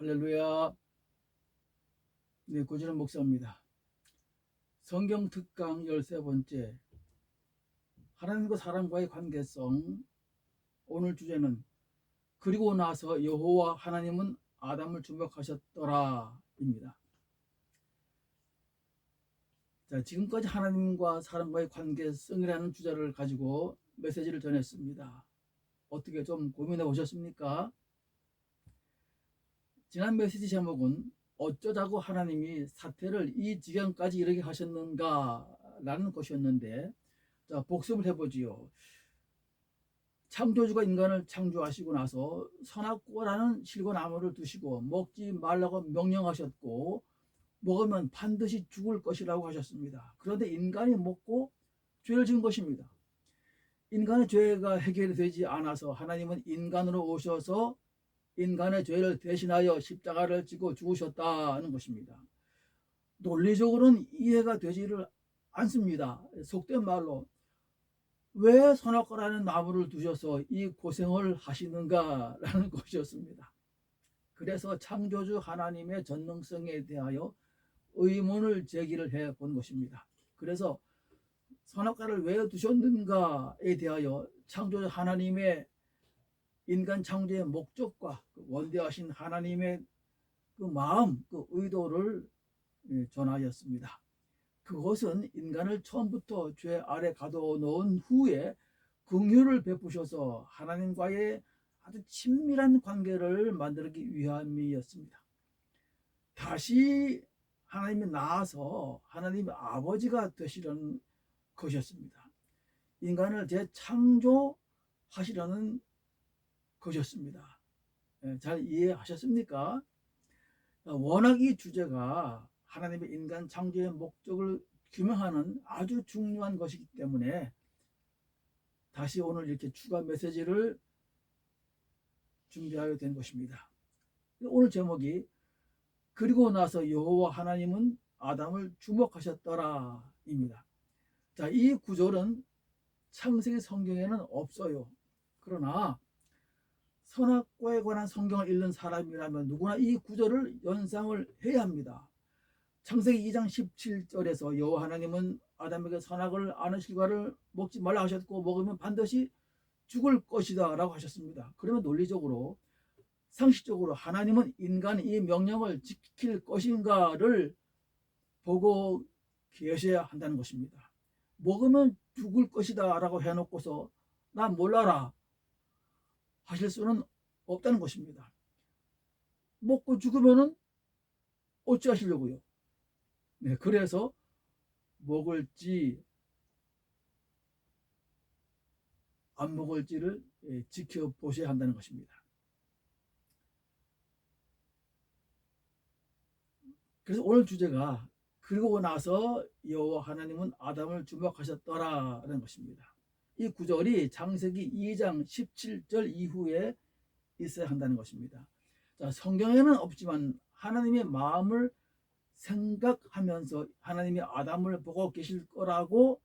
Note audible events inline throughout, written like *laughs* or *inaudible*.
할렐루야. 네, 고진원 목사입니다. 성경 특강 13번째. 하나님과 사람과의 관계성. 오늘 주제는 그리고 나서 여호와 하나님은 아담을 주목하셨더라입니다. 자, 지금까지 하나님과 사람과의 관계성이라는 주제를 가지고 메시지를 전했습니다. 어떻게 좀 고민해 보셨습니까? 지난 메시지 제목은 어쩌자고 하나님이 사태를 이 지경까지 이르게 하셨는가라는 것이었는데 자 복습을 해보지요. 창조주가 인간을 창조하시고 나서 선악과라는 실과나무를 두시고 먹지 말라고 명령하셨고 먹으면 반드시 죽을 것이라고 하셨습니다. 그런데 인간이 먹고 죄를 지은 것입니다. 인간의 죄가 해결이 되지 않아서 하나님은 인간으로 오셔서 인간의 죄를 대신하여 십자가를 지고 죽으셨다는 것입니다. 논리적으로는 이해가 되지를 않습니다. 속된 말로 왜 선악과라는 나무를 두셔서 이 고생을 하시는가라는 *laughs* 것이었습니다. 그래서 창조주 하나님의 전능성에 대하여 의문을 제기를 해 본 것입니다. 그래서 선악과를 왜 두셨는가에 대하여 창조주 하나님의 인간 창조의 목적과 그 원대하신 하나님의 그 마음, 그 의도를 예, 전하였습니다. 그것은 인간을 처음부터 죄 아래 가둬놓은 후에 긍휼을 베푸셔서 하나님과의 아주 친밀한 관계를 만들기 위함이었습니다. 다시 하나님이 나아서 하나님의 아버지가 되시려는 것이었습니다. 인간을 재창조하시려는 것이었습니다. 예, 잘 이해하셨습니까? 워낙 이 주제가 하나님의 인간 창조의 목적을 규명하는 아주 중요한 것이기 때문에 다시 오늘 이렇게 추가 메시지를 준비하게 된 것입니다. 오늘 제목이 그리고 나서 여호와 하나님은 아담을 주목하셨더라입니다. 자, 이 구절은 창세기 성경에는 없어요. 그러나 선악과에 관한 성경을 읽는 사람이라면 누구나 이 구절을 연상을 해야 합니다. 창세기 2장 17절에서 여호와 하나님은 아담에게 선악을 아는 실과를 먹지 말라 하셨고 먹으면 반드시 죽을 것이다 라고 하셨습니다. 그러면 논리적으로 상식적으로 하나님은 인간이 이 명령을 지킬 것인가를 보고 계셔야 한다는 것입니다. 먹으면 죽을 것이다 라고 해놓고서 나 몰라라 하실 수는 없다는 것입니다. 먹고 죽으면은 어찌하시려고요? 네, 그래서 먹을지 안 먹을지를 예, 지켜보셔야 한다는 것입니다. 그래서 오늘 주제가 그리고 나서 여호와 하나님은 아담을 주목하셨더라는 것입니다. 이 구절이 창세기 2장 17절 이후에 있어야 한다는 것입니다. 자, 성경에는 없지만 하나님의 마음을 생각하면서 하나님이 아담을 보고 계실 거라고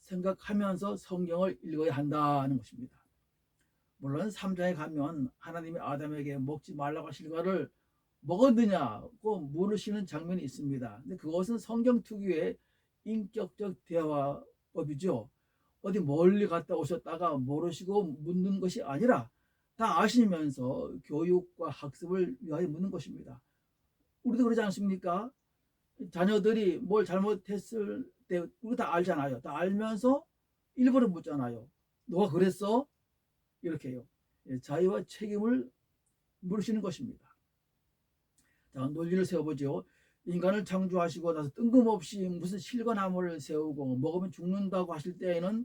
생각하면서 성경을 읽어야 한다는 것입니다. 물론 3장에 가면 하나님이 아담에게 먹지 말라고 하실 거를 먹었느냐고 물으시는 장면이 있습니다. 근데 그것은 성경 특유의 인격적 대화법이죠. 어디 멀리 갔다 오셨다가 모르시고 묻는 것이 아니라 다 아시면서 교육과 학습을 위하여 묻는 것입니다. 우리도 그러지 않습니까? 자녀들이 뭘 잘못했을 때 우리 다 알잖아요. 다 알면서 일부러 묻잖아요. 너가 그랬어? 이렇게요. 예, 자유와 책임을 물으시는 것입니다. 자, 논리를 세워보죠. 인간을 창조하시고 나서 뜬금없이 무슨 실과나무를 세우고 먹으면 죽는다고 하실 때에는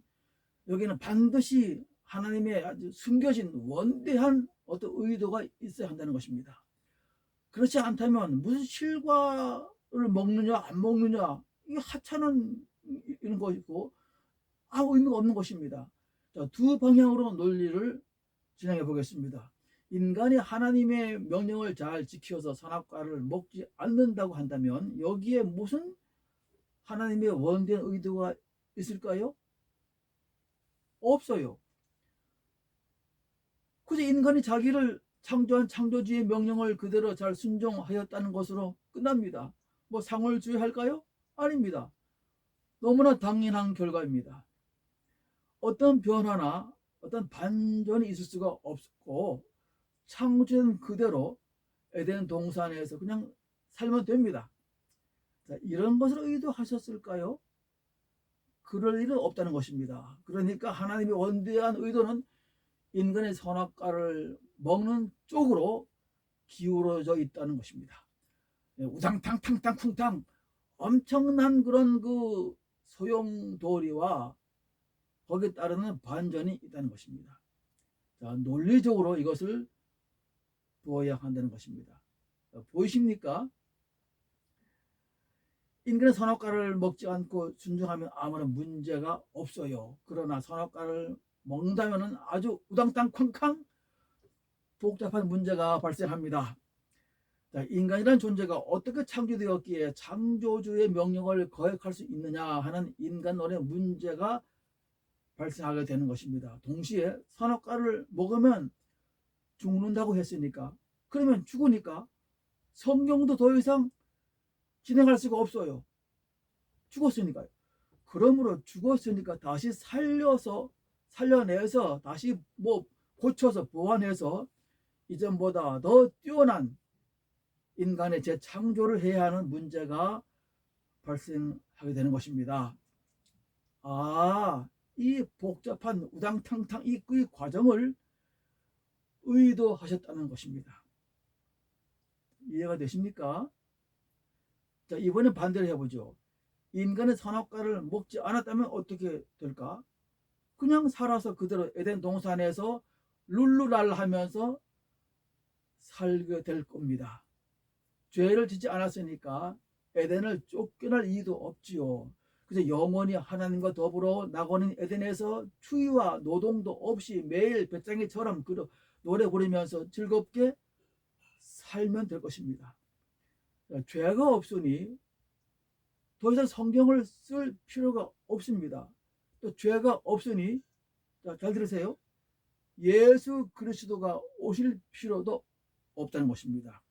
여기는 반드시 하나님의 아주 숨겨진 원대한 어떤 의도가 있어야 한다는 것입니다. 그렇지 않다면 무슨 실과를 먹느냐 안 먹느냐 이 하찮은 이런 것이고 아무 의미가 없는 것입니다. 자, 두 방향으로 논리를 진행해 보겠습니다. 인간이 하나님의 명령을 잘 지켜서 선악과를 먹지 않는다고 한다면 여기에 무슨 하나님의 원대한 의도가 있을까요? 없어요. 그저 인간이 자기를 창조한 창조주의 명령을 그대로 잘 순종하였다는 것으로 끝납니다. 뭐 상을 주어야 할까요? 아닙니다. 너무나 당연한 결과입니다. 어떤 변화나 어떤 반전이 있을 수가 없고 창조된 그대로 에덴 동산에서 그냥 살면 됩니다. 자, 이런 것을 의도하셨을까요? 그럴 일은 없다는 것입니다. 그러니까 하나님의 원대한 의도는 인간의 선악과를 먹는 쪽으로 기울어져 있다는 것입니다. 예, 우당탕탕탕 쿵탕 엄청난 그런 그 소용돌이와 거기에 따르는 반전이 있다는 것입니다. 자, 논리적으로 이것을 보아야 한다는 것입니다. 자, 보이십니까? 인간의 선악과를 먹지 않고 순종하면 아무런 문제가 없어요. 그러나 선악과를 먹는다면 아주 우당탕 쾅쾅 복잡한 문제가 발생합니다. 자, 인간이라는 존재가 어떻게 창조되었기에 창조주의 명령을 거역할 수 있느냐 하는 인간론의 문제가 발생하게 되는 것입니다. 동시에 선악과를 먹으면 죽는다고 했으니까 그러면 죽으니까 성경도 더 이상 진행할 수가 없어요. 죽었으니까요. 그러므로 죽었으니까 다시 살려서 살려내서 다시 뭐 고쳐서 보완해서 이전보다 더 뛰어난 인간의 재창조를 해야 하는 문제가 발생하게 되는 것입니다. 아, 이 복잡한 우당탕탕 이 과정을 의도하셨다는 것입니다. 이해가 되십니까? 자, 이번에 반대로 해보죠. 인간의 선악과를 먹지 않았다면 어떻게 될까? 그냥 살아서 그대로 에덴 동산에서 룰루랄 하면서 살게 될 겁니다. 죄를 짓지 않았으니까 에덴을 쫓겨날 이유도 없지요. 그래서 영원히 하나님과 더불어 나고는 에덴에서 추위와 노동도 없이 매일 배짱이처럼 그 노래 부르면서 즐겁게 살면 될 것입니다. 죄가 없으니 더 이상 성경을 쓸 필요가 없습니다. 또 죄가 없으니 자, 잘 들으세요. 예수 그리스도가 오실 필요도 없다는 것입니다.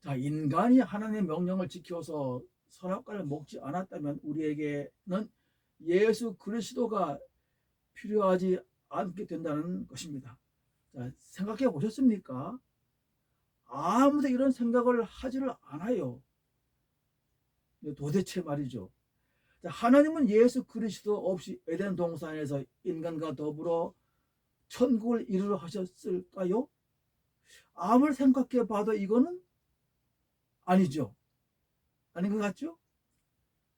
자, 인간이 하나님의 명령을 지켜서 선악과를 먹지 않았다면 우리에게는 예수 그리스도가 필요하지 않게 된다는 것입니다. 자, 생각해 보셨습니까? 아무도 이런 생각을 하지를 않아요. 도대체 말이죠. 자, 하나님은 예수 그리스도 없이 에덴 동산에서 인간과 더불어 천국을 이루려 하셨을까요? 아무리 생각해 봐도 이거는 아니죠. 아닌 것 같죠?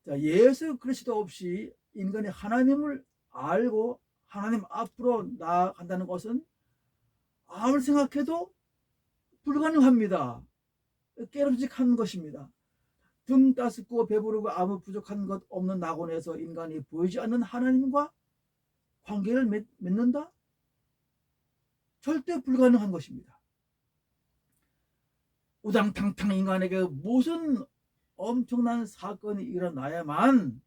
자, 예수 그리스도 없이 인간이 하나님을 알고 하나님 앞으로 나아간다는 것은 아무리 생각해도 불가능합니다. 깨름직한 것입니다. 등 따숩고 배부르고 아무 부족한 것 없는 낙원에서 인간이 보이지 않는 하나님과 관계를 맺, 맺는다? 절대 불가능한 것입니다. 우당탕탕 인간에게 무슨 엄청난 사건이 일어나야만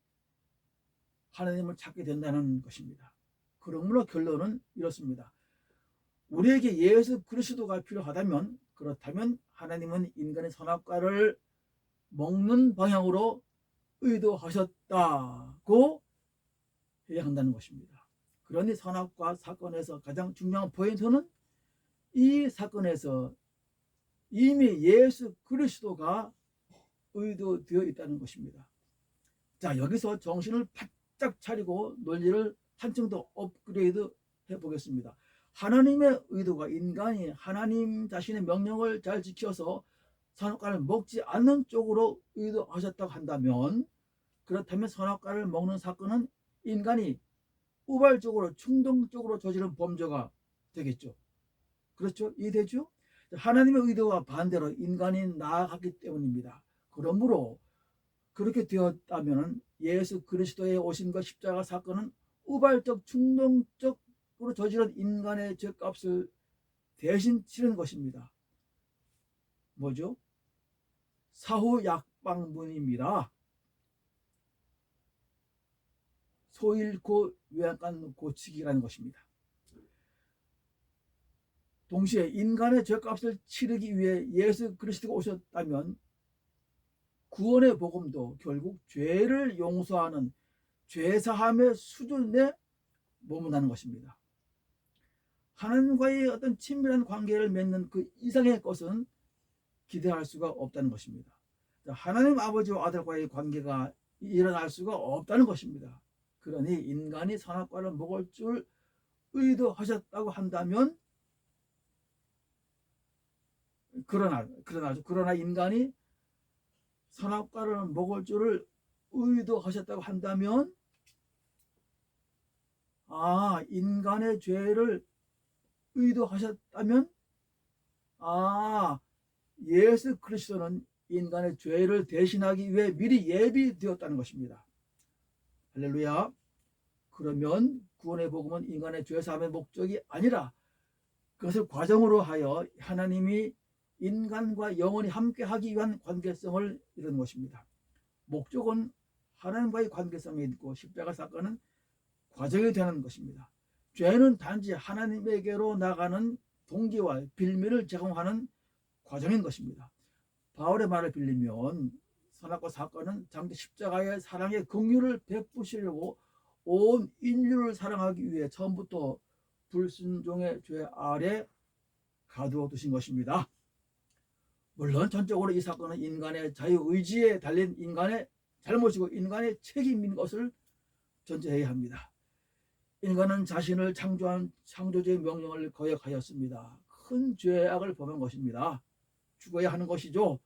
하나님을 찾게 된다는 것입니다. 그러므로 결론은 이렇습니다. 우리에게 예수 그리스도가 필요하다면 그렇다면 하나님은 인간의 선악과를 먹는 방향으로 의도하셨다고 해야 한다는 것입니다. 그러니 선악과 사건에서 가장 중요한 포인트는 이 사건에서 이미 예수 그리스도가 의도되어 있다는 것입니다. 자, 여기서 정신을 바짝 차리고 논리를 한층 더 업그레이드 해 보겠습니다. 하나님의 의도가 인간이 하나님 자신의 명령을 잘 지켜서 선악과를 먹지 않는 쪽으로 의도하셨다고 한다면 그렇다면 선악과를 먹는 사건은 인간이 우발적으로 충동적으로 저지른 범죄가 되겠죠. 그렇죠? 이해되죠? 하나님의 의도와 반대로 인간이 나아갔기 때문입니다. 그러므로 그렇게 되었다면 예수 그리스도의 오심과 십자가 사건은 우발적 충동적 으로 저지른 인간의 죄값을 대신 치른 것입니다. 뭐죠? 사후 약방문입니다. 소일고 요양간 고치기라는 것입니다. 동시에 인간의 죄값을 치르기 위해 예수 그리스도가 오셨다면 구원의 복음도 결국 죄를 용서하는 죄사함의 수준에 머문다는 것입니다. 하나님과의 어떤 친밀한 관계를 맺는 그 이상의 것은 기대할 수가 없다는 것입니다. 하나님 아버지와 아들과의 관계가 일어날 수가 없다는 것입니다. 그러니 인간이 선악과를 먹을 줄 의도하셨다고 한다면 그러나 그러나 그러나 인간이 선악과를 먹을 줄을 의도하셨다고 한다면 아 인간의 죄를 의도하셨다면 아 예수 그리스도는 인간의 죄를 대신하기 위해 미리 예비되었다는 것입니다. 할렐루야. 그러면 구원의 복음은 인간의 죄 사함의 목적이 아니라 그것을 과정으로 하여 하나님이 인간과 영원히 함께 하기 위한 관계성을 이루는 것입니다. 목적은 하나님과의 관계성이 있고 십자가 사건은 과정이 되는 것입니다. 죄는 단지 하나님에게로 나가는 동기와 빌미를 제공하는 과정인 것입니다. 바울의 말을 빌리면 선악과 사건은 장대 십자가의 사랑의 긍휼을 베푸시려고 온 인류를 사랑하기 위해 처음부터 불순종의 죄 아래 가두어 두신 것입니다. 물론 전적으로 이 사건은 인간의 자유의지에 달린 인간의 잘못이고 인간의 책임인 것을 전제해야 합니다. 인간은 자신을 창조한 창조주의 명령을 거역하였습니다. 큰 죄악을 범한 것입니다. 죽어야 하는 것이죠.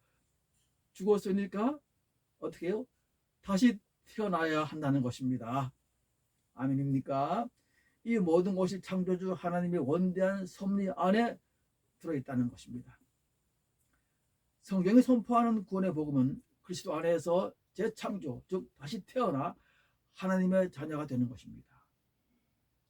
죽었으니까 어떻게 해요? 다시 태어나야 한다는 것입니다. 아멘입니까? 이 모든 것이 창조주 하나님의 원대한 섭리 안에 들어있다는 것입니다. 성경이 선포하는 구원의 복음은 그리스도 안에서 재창조, 즉 다시 태어나 하나님의 자녀가 되는 것입니다.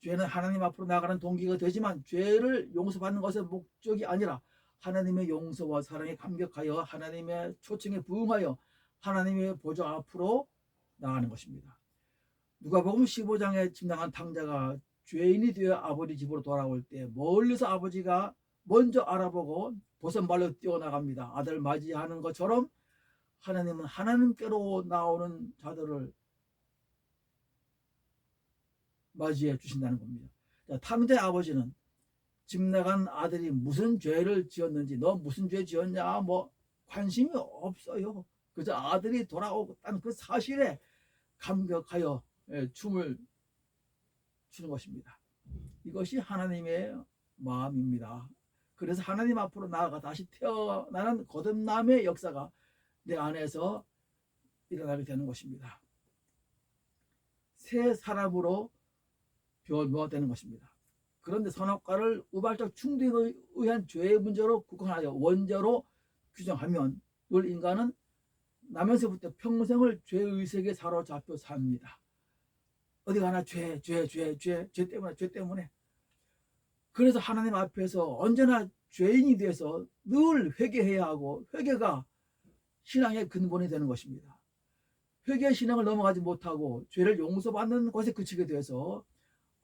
죄는 하나님 앞으로 나가는 동기가 되지만 죄를 용서받는 것의 목적이 아니라 하나님의 용서와 사랑에 감격하여 하나님의 초청에 부응하여 하나님의 보좌 앞으로 나가는 것입니다. 누가복음 15장에 침당한 탕자가 죄인이 되어 아버지 집으로 돌아올 때 멀리서 아버지가 먼저 알아보고 보선발로 뛰어나갑니다. 아들 맞이하는 것처럼 하나님은 하나님께로 나오는 자들을 맞이해 주신다는 겁니다. 탕자의 아버지는 집 나간 아들이 무슨 죄를 지었는지 너 무슨 죄 지었냐 뭐 관심이 없어요. 그저 아들이 돌아오겠다는 그 사실에 감격하여 예, 춤을 추는 것입니다. 이것이 하나님의 마음입니다. 그래서 하나님 앞으로 나아가 다시 태어나는 거듭남의 역사가 내 안에서 일어나게 되는 것입니다. 새 사람으로 변화되는 것입니다. 그런데 선악과를 우발적 충동에 의한 죄의 문제로 국한하여 원죄로 규정하면 늘 인간은 나면서부터 평생을 죄의식에 사로잡혀 삽니다. 어디 가나 죄, 죄, 죄, 죄, 죄 때문에, 죄 때문에. 그래서 하나님 앞에서 언제나 죄인이 돼서 늘 회개해야 하고 회개가 신앙의 근본이 되는 것입니다. 회개 신앙을 넘어가지 못하고 죄를 용서받는 것에 그치게 돼서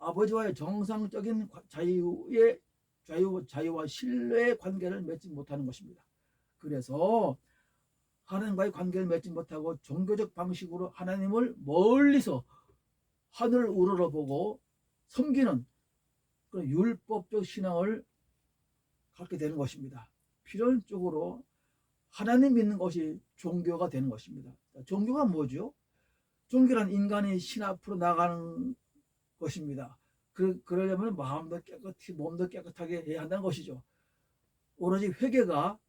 아버지와의 정상적인 자유의 자유 자유와 신뢰의 관계를 맺지 못하는 것입니다. 그래서 하나님과의 관계를 맺지 못하고 종교적 방식으로 하나님을 멀리서 하늘을 우러러 보고 섬기는 그런 율법적 신앙을 갖게 되는 것입니다. 필연적으로 하나님 믿는 것이 종교가 되는 것입니다. 종교가 뭐죠? 종교란 인간이 신 앞으로 나가는 것입니다. 그, 그러려면 마음도 깨끗이, 몸도 깨끗하게 해야 한다는 것이죠. 오로지 회개가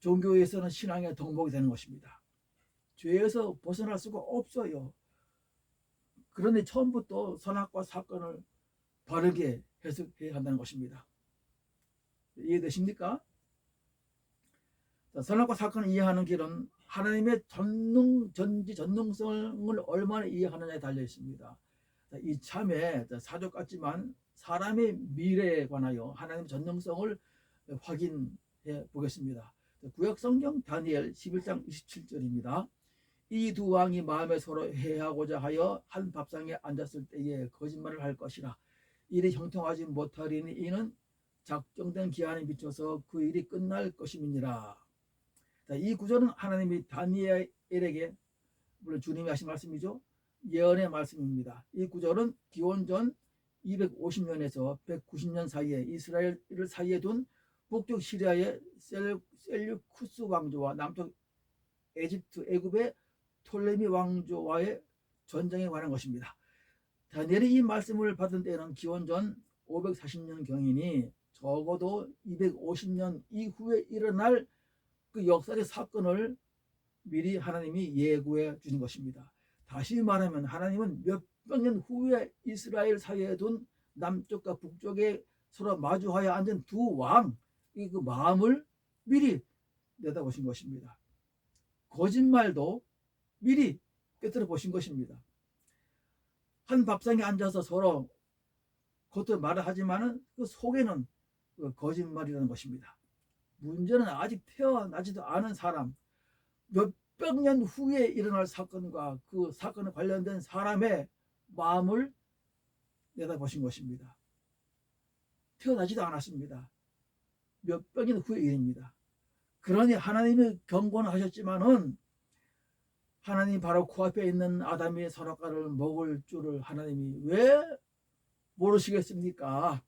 종교에서는 신앙의 덕목이 되는 것입니다. 죄에서 벗어날 수가 없어요. 그런데 처음부터 선악과 사건을 바르게 해석해야 한다는 것입니다. 이해되십니까? 선악과 사건을 이해하는 길은 하나님의 전능, 전지 전능성을 얼마나 이해하느냐에 달려 있습니다. 이 참에 사족 같지만 사람의 미래에 관하여 하나님의 전능성을 확인해 보겠습니다. 구약 성경 다니엘 11장 27절입니다. 이 두 왕이 마음에 서로 해하고자 하여 한 밥상에 앉았을 때에 거짓말을 할 것이라 이리 형통하지 못하리니 이는 작정된 기한에 미쳐서 그 일이 끝날 것임이니라. 자, 이 구절은 하나님이 다니엘에게 물론 주님이 하신 말씀이죠. 예언의 말씀입니다. 이 구절은 기원전 250년에서 190년 사이에 이스라엘을 사이에 둔 북쪽 시리아의 셀- 셀류쿠스 왕조와 남쪽 에집트 애굽의 톨레미 왕조와의 전쟁에 관한 것입니다. 다니엘이 이 말씀을 받은 때는 기원전 540년 경이니 적어도 250년 이후에 일어날 그 역사의 사건을 미리 하나님이 예고해 주신 것입니다. 다시 말하면 하나님은 몇백 년 후에 이스라엘 사이에 둔 남쪽과 북쪽에 서로 마주하여 앉은 두 왕, 이 그 마음을 미리 내다보신 것입니다. 거짓말도 미리 꿰뚫어 보신 것입니다. 한 밥상에 앉아서 서로 겉으로 말을 하지만은 그 속에는 그 거짓말이라는 것입니다. 문제는 아직 태어나지도 않은 사람, 몇 백년 후에 일어날 사건과 그 사건에 관련된 사람의 마음을 내다보신 것입니다. 태어나지도 않았습니다. 몇백 년 후의 일입니다. 그러니 하나님이 경고는 하셨지만은 하나님 바로 코앞에 있는 아담의 선악과를 먹을 줄을 하나님이 왜 모르시겠습니까?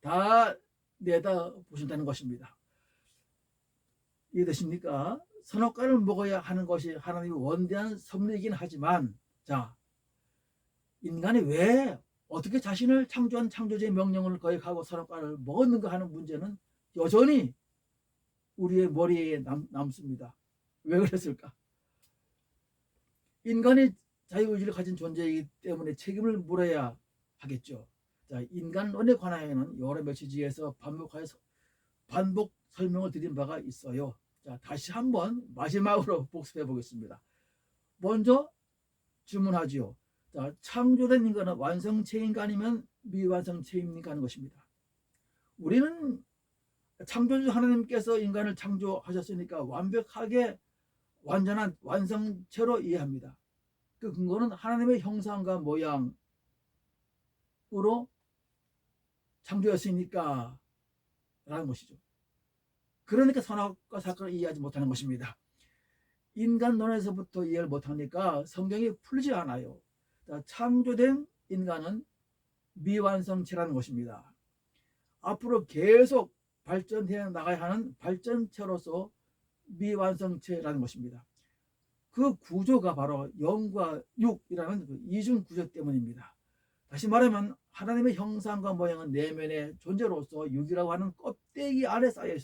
다 내다 보신다는 것입니다. 이해되십니까? 선악과를 먹어야 하는 것이 하나님의 원대한 섭리이긴 하지만 자 인간이 왜 어떻게 자신을 창조한 창조주의 명령을 거역하고 선악과를 먹었는가 하는 문제는 여전히 우리의 머리에 남, 남습니다. 왜 그랬을까? 인간이 자유의지를 가진 존재이기 때문에 책임을 물어야 하겠죠. 자, 인간론에 관하여는 여러 메시지에서 반복하여 서- 반복 설명을 드린 바가 있어요. 자, 다시 한번 마지막으로 복습해 보겠습니다. 먼저 질문하지요. 자, 창조된 인간은 완성체인가 아니면 미완성체입니까 하는 것입니다. 우리는 창조주 하나님께서 인간을 창조하셨으니까 완벽하게 완전한 완성체로 이해합니다. 그 근거는 하나님의 형상과 모양으로 창조했으니까 라는 것이죠. 그러니까 선악과 사건을 이해하지 못하는 것입니다. 인간론에서부터 이해를 못하니까 성경이 풀리지 않아요. 자, 창조된 인간은 미완성체라는 것입니다. 앞으로 계속 발전해 나가야 하는 발전체로서 미완성체라는 것입니다. 그 구조가 바로 영과 육이라는 그 이중 구조 때문입니다. 다시 말하면 하나님의 형상과 모양은 내면의 존재로서 육이라고 하는 껍데기 안에 쌓여